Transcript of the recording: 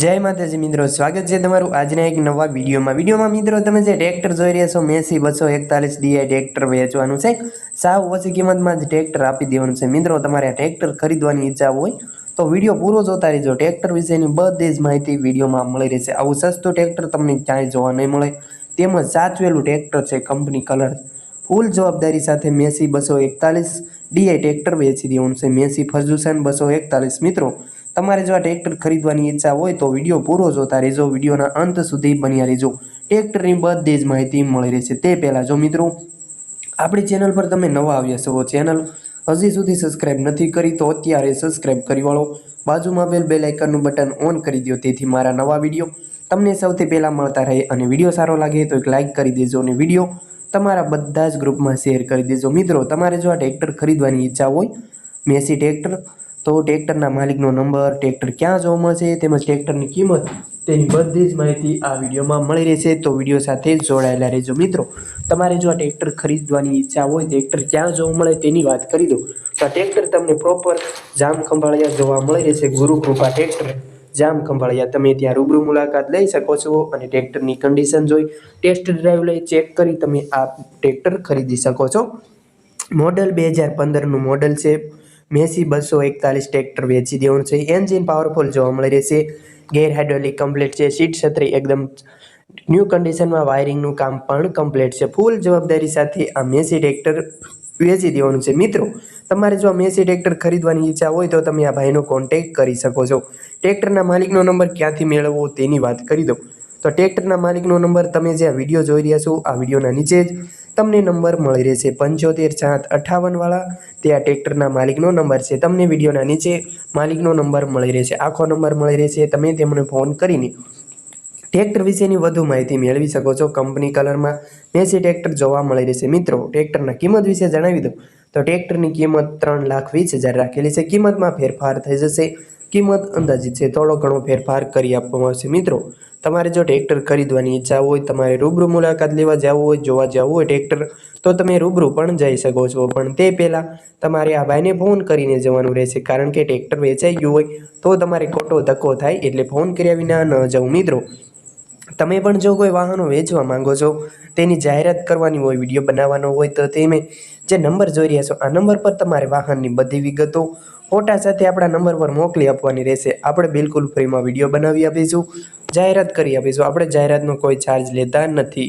જય માતાજી મિત્રો, સ્વાગત છે તમારું આજના એક નવા વિડીયોમાં. વિડીયોમાં મિત્રો, તમે જે ટ્રેક્ટર જોઈ રહ્યા છો, મેસી બસો એકતાલીસ ડીઆઈ ટ્રેક્ટર વેચવાનું છે. સાવ ઓછી કિંમતમાં જ ટ્રેક્ટર આપી દેવાનું છે. મિત્રો, તમારે ટ્રેક્ટર ખરીદવાની ઈચ્છા હોય, તો વીડિયો પૂરો જોતા રહેજો. ટ્રેક્ટર વિશેની બધી જ માહિતી વિડીયોમાં મળી રહેશે. આવું સસ્તું ટ્રેક્ટર તમને ક્યાંય જોવા નહીં મળે. તેમજ સાચવેલું ટ્રેક્ટર છે કંપની કલર. ફૂલ જવાબદારી સાથે મેસી બસો એકતાલીસ ડીઆઈ ટ્રેક્ટર વેચી દેવાનું છે. મેસી ફર્જુસન બસો એકતાલીસ. મિત્રો તમારે જો આ ટ્રેક્ટર ખરીદવાની ઈચ્છા હોય તો વીડિયો પૂરો જોતા રહેજો. વિડીયોના અંત સુધી બન્યા રહેજો. ટ્રેક્ટરની બધી જ માહિતી મળી રહેશે. તે પહેલાં જો મિત્રો, આપણી ચેનલ પર તમે નવા આવ્યા છો ચેનલ હજી સુધી સબસ્ક્રાઈબ નથી કરી, તો અત્યારે સબસ્ક્રાઇબ કરી વાળો. બાજુમાં બેલ બેલ આઇકનનું બટન ઓન કરી દો તેથી મારા નવા વીડિયો તમને સૌથી પહેલાં મળતા રહે અને વીડિયો સારો લાગે તો એક લાઇક કરી દેજો અને વીડિયો તમારા બધા જ ગ્રુપમાં શેર કરી દેજો. મિત્રો, તમારે જો આ ટ્રેક્ટર ખરીદવાની ઈચ્છા હોય, મેસી ટ્રેક્ટર તો ટ્રેક્ટરના માલિકનો નંબર, ટ્રેક્ટર ક્યાં જોવા મળશે તેમજ ટ્રેક્ટરની કિંમત તેની બધી જ માહિતી આ વિડીયોમાં મળી રહેશે. તો વીડિયો સાથે જોડાયેલા રહેજો મિત્રો. તમારે જો આ ટ્રેક્ટર ખરીદવાની ઈચ્છા હોય, ટ્રેક્ટર ક્યાં જોવા મળે તેની વાત કરી દો તો આ ટ્રેક્ટર તમને પ્રોપર જામ ખંભાળિયા જોવા મળી રહેશે. ગુરુકૃપા ટ્રેક્ટર જામ ખંભાળિયા. તમે ત્યાં રૂબરૂ મુલાકાત લઈ શકો છો અને ટ્રેક્ટરની કન્ડિશન જોઈ ટેસ્ટ ડ્રાઈવ લઈ ચેક કરી તમે આ ટ્રેક્ટર ખરીદી શકો છો. મોડલ બે હજાર પંદરનું મોડલ છે. મેસી બસો એકતાલીસ ટ્રેક્ટર વેચી દેવાનું છે. એન્જિન પાવરફુલ જોવા મળી રહેશે ગેર હાઇડ્રોલિક કમ્પ્લીટ છે. સીટ છત્રી એકદમ ન્યૂ કન્ડિશનમાં વાયરિંગનું કામ પણ કમ્પ્લીટ છે. ફૂલ જવાબદારી સાથે આ મેસી ટ્રેક્ટર વેચી દેવાનું છે. મિત્રો, તમારે જો મેસી ટ્રેક્ટર ખરીદવાની ઈચ્છા હોય તો તમે આ ભાઈનો કોન્ટેક્ટ કરી શકો છો. ટ્રેક્ટરના માલિકનો નંબર ક્યાંથી મેળવવો તેની વાત કરી દો તો ટ્રેક્ટરના માલિકનો નંબર તમે જે આ વીડિયો જોઈ રહ્યા છો, આ વિડીયોના નીચે જ તમને નંબર મળી રહેશે પંચોતેર સાત અઠ્ઠાવનવાળા તે આ ટ્રેક્ટરના માલિકનો નંબર છે. તમને વિડીયોના નીચે માલિકનો નંબર મળી રહેશે. આખો નંબર મળી રહેશે. તમે તેમને ફોન કરીને ટ્રેક્ટર વિશેની વધુ માહિતી મેળવી શકો છો. કંપની કલરમાં મેસી ટ્રેક્ટર જોવા મળી રહેશે. મિત્રો, ટ્રેક્ટરના કિંમત વિશે જણાવી દઉં. તો ટ્રેક્ટરની કિંમત ત્રણ લાખ વીસ હજાર રાખેલી છે. કિંમતમાં ફેરફાર થઈ જશે. કિંમત અંદાજિત છે. થોડો ઘણો ફેરફાર કરી આપવામાં આવશે. મિત્રો, તમારે જો ટ્રેક્ટર ખરીદવાની ઈચ્છા હોય, તમારે રૂબરૂ મુલાકાત લેવા જવું હોય, જોવા જવું હોય ટ્રેક્ટર, તો તમે રૂબરૂ પણ જઈ શકો છો. પણ તે પહેલાં તમારે આ ભાઈને ફોન કરીને જવાનું રહેશે. કારણ કે ટ્રેક્ટર વેચાઈ ગયું હોય, તો તમારે ખોટો ધક્કો થાય એટલે ફોન કર્યા વિના ન જવું. મિત્રો, તમે પણ જો કોઈ વાહનો વેચવા માંગો છો, તેની જાહેરાત કરવાની હોય, વીડિયો બનાવવાનો હોય, તો તમે જે નંબર જોઈ રહ્યા છો, આ નંબર પર તમારે વાહનની બધી વિગતો ફોટા સાથે આપણા નંબર પર મોકલી આપવાની રહેશે. આપણે બિલકુલ ફ્રીમાં વીડિયો બનાવી આપીશું. જાહેરાત કરી આપીશું. આપણે જાહેરાતનો કોઈ ચાર્જ લેતા નથી.